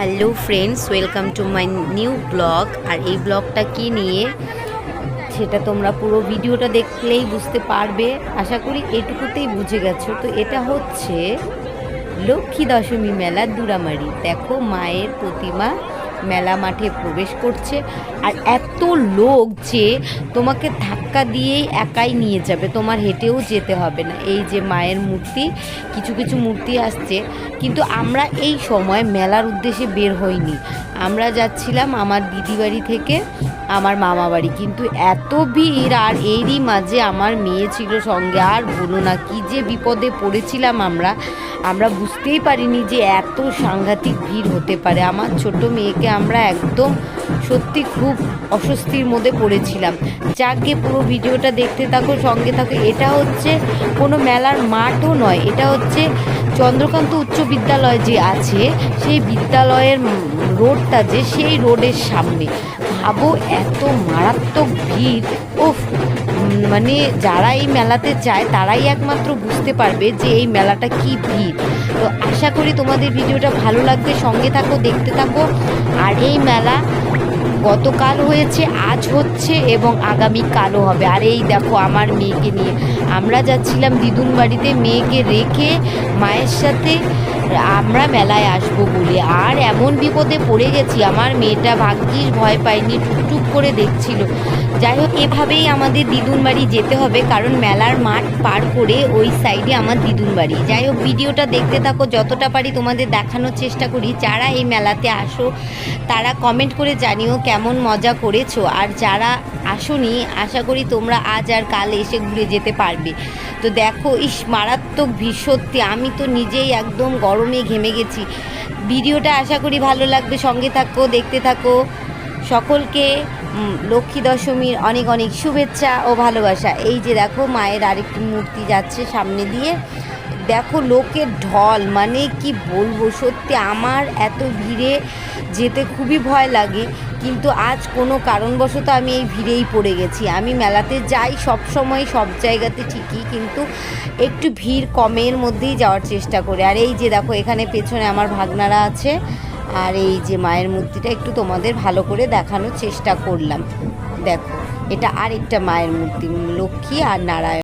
Hello friends welcome to my new blog আর এই ব্লগটা কি নিয়ে? সেটা তোমরা পুরো ভিডিওটা দেখলেই বুঝতে পারবে। আশা করি এটুকুতেই বুঝে গেছো। তো এটা হচ্ছে লক্ষ্মী দশমী মেলা দুরামারি দেখো মায়ের প্রতিমা। মেলা মাঠে প্রবেশ করছে। আর এত লোক যে তোমাকে ধাক্কা দিয়েই একাই নিয়ে যাবে, তোমার হেঁটেও যেতে হবে না। এই যে মায়ের মূর্তি, কিছু কিছু মূর্তি আসছে। কিন্তু আমরা এই সময় মেলার উদ্দেশ্যে বের হইনি। আমরা যাচ্ছিলাম আমার দিদি বাড়ি থেকে আমার মামা বাড়ি। কিন্তু এত ভিড় আর এরই মাঝে আমার মেয়ে ছিল সঙ্গে। আর বলো না, কি যে বিপদে পড়েছিলাম আমরা। আমরা বুঝতেই পারিনি যে এত সাংঘাতিক ভিড় হতে পারে। আমার ছোট মেয়েকে আমরা একদম সত্যি খুব অস্বস্তির মধ্যে পড়েছিলাম। যাকে পুরো ভিডিওটা দেখতে থাকো, সঙ্গে থাকো, এটা হচ্ছে কোনো মেলার মাঠও নয়, এটা হচ্ছে চন্দ্রকান্ত উচ্চ বিদ্যালয় যে আছে, সেই বিদ্যালয়ের রোডটা যে, সেই রোডের সামনে। ভাবো, এত মারাত্মক ভিড় ওফ মানে যারা এই মেলাতে যায়, তারাই একমাত্র বুঝতে পারবে যে এই মেলাটা কি ভিড়। তো আশা করি তোমাদের ভিডিওটা ভালো লাগবে, সঙ্গে থাকো, দেখতে থাকো, আর এই মেলা গতকাল হয়েছে, আজ হচ্ছে এবং আগামী কালও হবে। আর এই দেখো আমার মেয়েকে নিয়ে। আমরা যাচ্ছিলাম দিদুন বাড়িতে, মেয়েকে রেখে মায়ের সাথে আমরা মেলায় আসব বলে। আর এমন বিপদে পড়ে গেছি, আমার মেয়েটা ভাগ্যিস ভয় পায়নি, টুকটুক করে দেখছিল। যাই হোক, এভাবেই আমাদের দিদুন বাড়ি যেতে হবে, কারণ মেলার মাঠ পার করে ওই সাইডে আমার দিদুন বাড়ি। যাই হোক, ভিডিওটা দেখতে থাকো, যতটা পারি তোমাদের দেখানোর চেষ্টা করি। যারা এই মেলাতে আসো, তারা কমেন্ট করে জানিও কেমন মজা করেছ? আর যারা আসনি, আশা করি তোমরা আজ আর কাল এসে ঘুরে যেতে পারবে। তো দেখো, ইস, মারাত্মক ভীষত্যি আমি তো নিজেই একদম গরমে ঘেমে গেছি। ভিডিওটা আশা করি ভালো লাগবে। সঙ্গে থাকো, দেখতে থাকো। সকলকে লক্ষ্মী দশমীর অনেক অনেক শুভেচ্ছা ও ভালোবাসা। এই যে দেখো, মায়ের আরেকটি মূর্তি যাচ্ছে সামনে দিয়ে। দেখো লোকের ঢল মানে কি বলব, সত্যি আমার এত ভিড়ে যেতে খুবই ভয় লাগে। কিন্তু আজ কোনো কারণবশত আমি এই ভিড়েই পড়ে গেছি। আমি মেলাতে যাই সব সময়, সব জায়গাতে ঠিকই, কিন্তু একটু ভিড় কমের মধ্যেই যাওয়ার চেষ্টা করে। আর এই যে দেখো, এখানে পেছনে আমার ভাগনারা আছে। আর এই যে মায়ের মূর্তিটা একটু তোমাদের ভালো করে দেখানোর চেষ্টা করলাম। দেখো, এটা আরেকটা মায়ের মূর্তি লক্ষ্মী আর নারায়ণ।